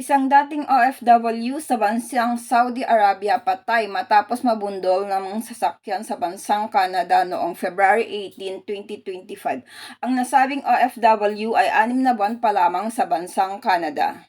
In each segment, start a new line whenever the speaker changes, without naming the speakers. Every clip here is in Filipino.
Isang dating OFW sa bansang Saudi Arabia patay matapos mabundol ng sasakyan sa bansang Canada noong February 18, 2025. Ang nasabing OFW ay anim na buwan pa lamang sa bansang Canada.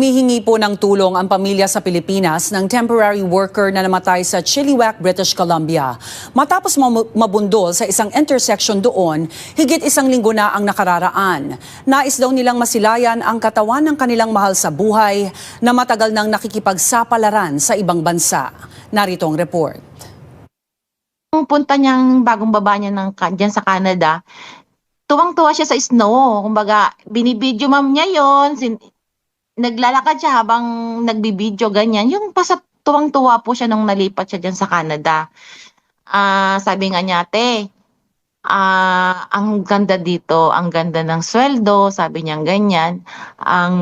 Humihingi po ng tulong ang pamilya sa Pilipinas ng temporary worker na namatay sa Chilliwack, British Columbia. Matapos mabundol sa isang intersection doon, higit isang linggo na ang nakararaan. Nais daw nilang masilayan ang katawan ng kanilang mahal sa buhay na matagal nang nakikipagsapalaran sa ibang bansa. Narito ang report.
Nung punta niyang bagong baba niya ng, dyan sa Canada, tuwang-tuwa siya sa snow. Kumbaga, binibidyo ma'am niya yon naglalakad siya habang nagbibidyo, ganyan. Yung basta tuwang-tuwa po siya nung nalipat siya dyan sa Canada. Ah, sabi nga niya, ate, ah, ang ganda dito, ang ganda ng sweldo, sabi niya ganyan. Ang,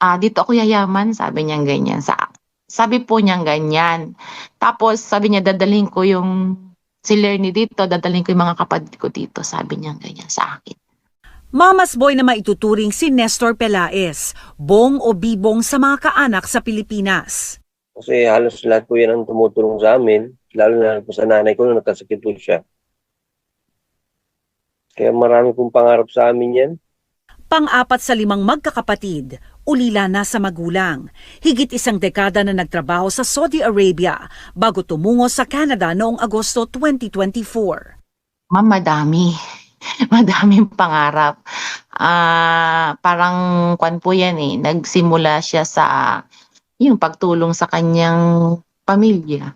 ah, dito ako yayaman, sabi niya ganyan. Sa, sabi po niya ganyan. Tapos sabi niya, dadalhin ko yung si Lerny dito, dadalhin ko yung mga kapatid ko dito. Sabi niya ganyan sa akin.
Mamas boy na maituturing si Nestor Pelaez, bong o bibong sa mga kaanak sa Pilipinas.
Kasi halos lahat po yan ang tumutulong sa amin, lalo na po sa nanay ko na nagkasakit po siya. Kaya marami pong pangarap sa amin yan.
Pang-apat sa limang magkakapatid, ulila na sa magulang. Higit isang dekada na nagtrabaho sa Saudi Arabia bago tumungo sa Canada noong Agosto 2024.
Ma'am, madami. Madaming pangarap. Ah, parang kwan po yan eh. Nagsimula siya sa yung pagtulong sa kanyang pamilya.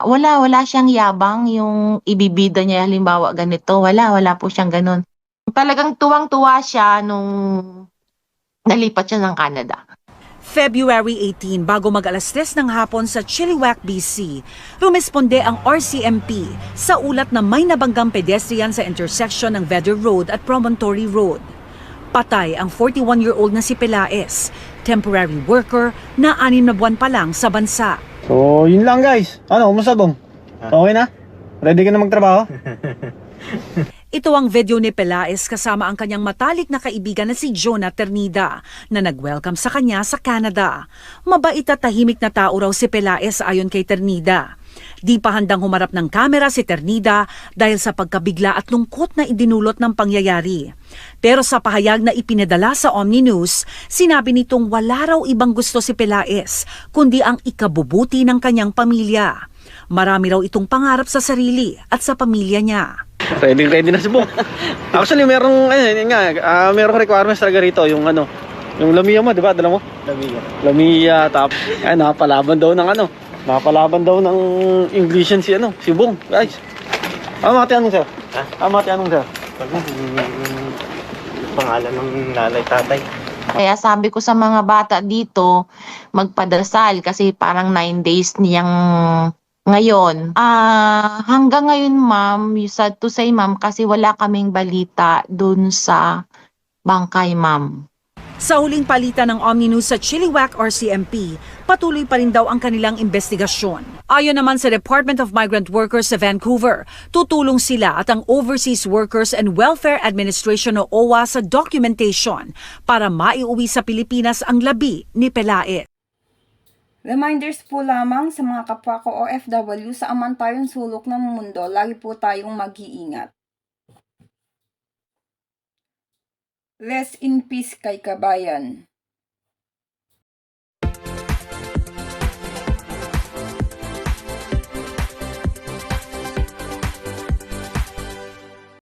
Wala, wala siyang yabang yung ibibida niya halimbawa ganito. Wala, wala po siyang ganun. Talagang tuwang-tuwa siya nung nalipat siya ng Canada.
February 18, bago mag alas 3 ng hapon sa Chilliwack, BC, rumesponde ang RCMP sa ulat na may nabanggang pedestrian sa intersection ng Vedder Road at Promontory Road. Patay ang 41-year-old na si Pelaez, temporary worker na anim na buwan pa lang sa bansa.
So, yun lang guys. Ano, kumusta bong? Okay na? Ready ka na magtrabaho?
Ito ang video ni Pelaez kasama ang kanyang matalik na kaibigan na si Jonah Ternida na nag-welcome sa kanya sa Canada. Mabait at tahimik na tao raw si Pelaez ayon kay Ternida. Di pa handang humarap ng kamera si Ternida dahil sa pagkabigla at lungkot na idinulot ng pangyayari. Pero sa pahayag na ipinadala sa Omni News, sinabi nitong wala raw ibang gusto si Pelaez kundi ang ikabubuti ng kanyang pamilya. Marami raw itong pangarap sa sarili at sa pamilya niya.
Ready, ready na si Bong. Actually, merong, ayun, yun nga, ah, merong requirements talaga rito, yung ano, yung Lamia mo, di ba? Dala mo? Lamia. Lamia, tap. Ay, nakapalaban daw ng ano, nakapalaban daw ng Englishan si ano, si Bong. Guys. Ah, mati anong sir?
Ha?
Ah, mati anong sir?
Ano, pangalan ng nanay tatay.
Kaya sabi ko sa mga bata dito, magpadasal kasi parang nine days niyang ngayon. Ah, hanggang ngayon ma'am, sad to say ma'am kasi wala kaming balita dun sa bangkay ma'am.
Sa huling palitan ng Omni News sa Chilliwack RCMP, patuloy pa rin daw ang kanilang investigasyon. Ayon naman sa Department of Migrant Workers sa Vancouver, tutulong sila at ang Overseas Workers and Welfare Administration o OWA sa documentation para maiuwi sa Pilipinas ang labi ni Pelae.
Reminders po lamang sa mga kapwa ko OFW sa amantayong sulok ng mundo, lagi po tayong mag-iingat. Rest in peace kay kabayan.